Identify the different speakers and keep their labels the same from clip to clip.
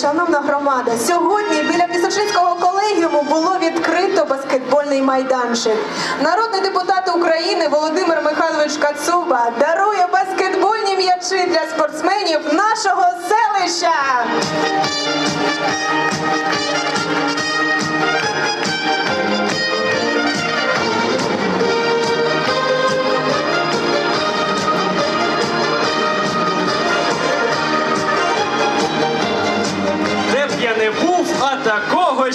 Speaker 1: Шановна громада, сьогодні біля Пісочинського колегіуму було відкрито баскетбольний майданчик. Народний депутат України Володимир Михайлович Кацуба дарує баскетбольні м'ячі для спортсменів нашого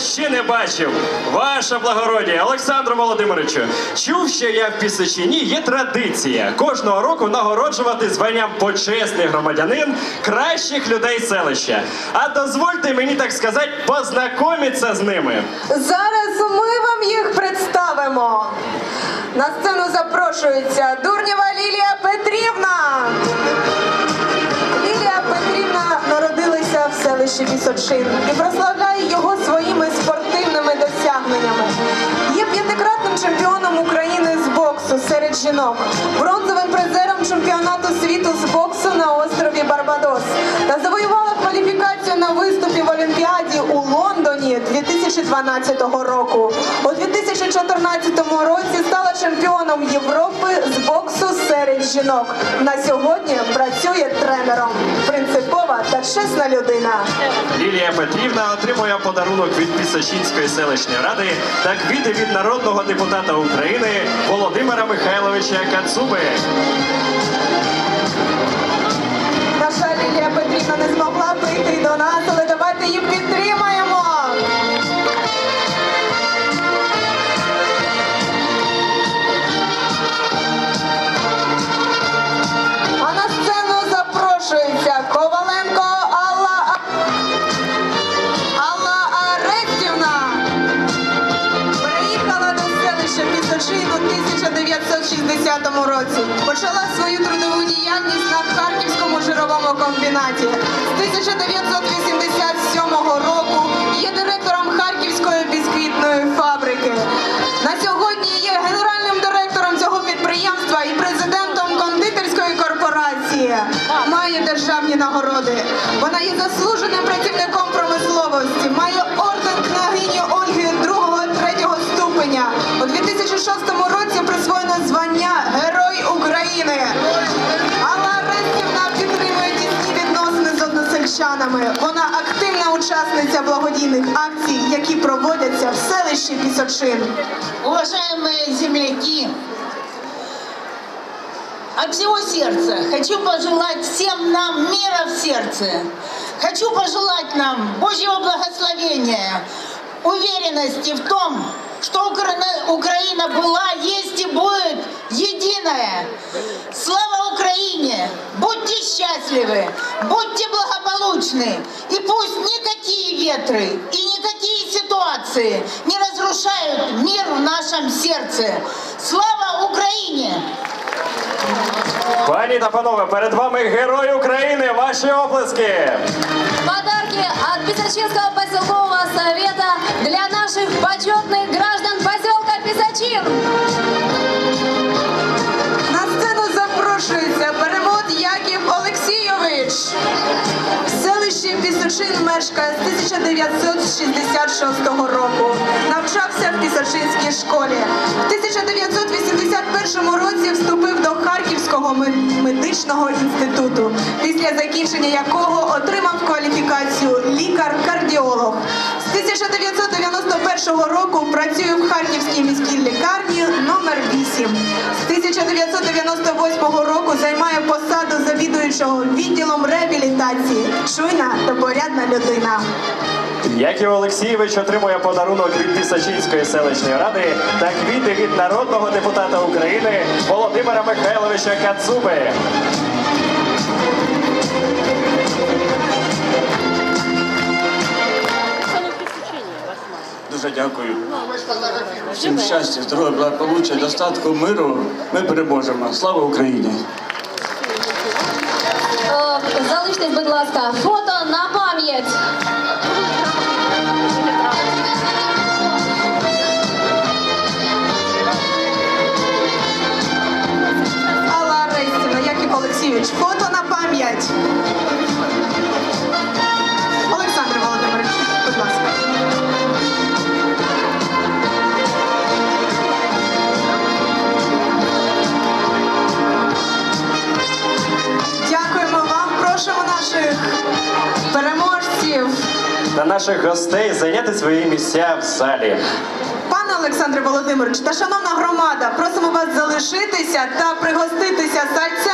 Speaker 2: ще не бачив. Ваша благородія, Олександру Володимировичу, чув, що я в Пісочині є традиція кожного року нагороджувати званням почесний громадянин кращих людей селища. А дозвольте мені так сказати, познайомитися з ними.
Speaker 1: Зараз ми вам їх представимо. На сцену запрошується Дурнєва Лілія Петрівна. Народилася в Пісочин і прославляє його своїми спортивними досягненнями. Є п'ятикратним чемпіоном України з боксу серед жінок, бронзовим призером чемпіонату світу з боксу на острові Барбадос та завоювала кваліфікацію на виступі в Олімпіаді у Лондоні 2012 року. У 2014 році стала чемпіоном Європи з боксу серед жінок. На сьогодні працює тренером. Та чесна людина.
Speaker 2: Лілія Петрівна отримує подарунок від Пісочинської селищної ради та квіти від народного депутата України Володимира Михайловича Кацуби.
Speaker 1: Наша Лілія Петрівна не змогла прийти до 1960 році. Почала свою трудову діяльність на Харківському жировому комбінаті. З 1987 року є директором Харківської бісквітної фабрики. На сьогодні є генеральним директором цього підприємства і президентом кондитерської корпорації. Має державні нагороди. Вона є заслуженим односельчанами. Вона активна учасниця благодійних акцій, які проводяться в селищі Пісочин.
Speaker 3: Уважаемые земляки, от всего сердца хочу пожелать всем нам мира в сердце. Хочу пожелать нам Божьего благословения, уверенности в том, что Украина была, есть и будет единая. Слава Украине! Будьте счастливы, будьте благополучны, и пусть никакие ветры и никакие ситуации не разрушают мир в нашем сердце. Слава Украине!
Speaker 2: Пані та панове, перед вами герой України. Ваші оплески.
Speaker 4: Подарки от Писачинского поселкового совета для наших почетных граждан
Speaker 1: Мешкає з 1966 року. Навчався в Пісочинській школі. В 1981 році вступив до Харківського медичного інституту, після закінчення якого отримав кваліфікацію лікар-кардіолог. З 1991 року працює в Харківській міській лікарні номер 8. З 1998 року займає посаду завідуючого відділом реабілітації. Чуйна та порядна людина.
Speaker 2: Яків Олексійович отримує подарунок від Пісочинської селищної ради та квіти від народного депутата України Володимира Михайловича Кацуби.
Speaker 5: Дуже дякую. Всім щастя, здоров'я, благополуччя, достатку, миру. Ми переможемо. Слава Україні!
Speaker 4: Е, будь ласка, фото на
Speaker 2: наших гостей зайняти свої місця в залі.
Speaker 1: Пане Олександре Володимирович та шановна громада, просимо вас залишитися та пригоститися сальцем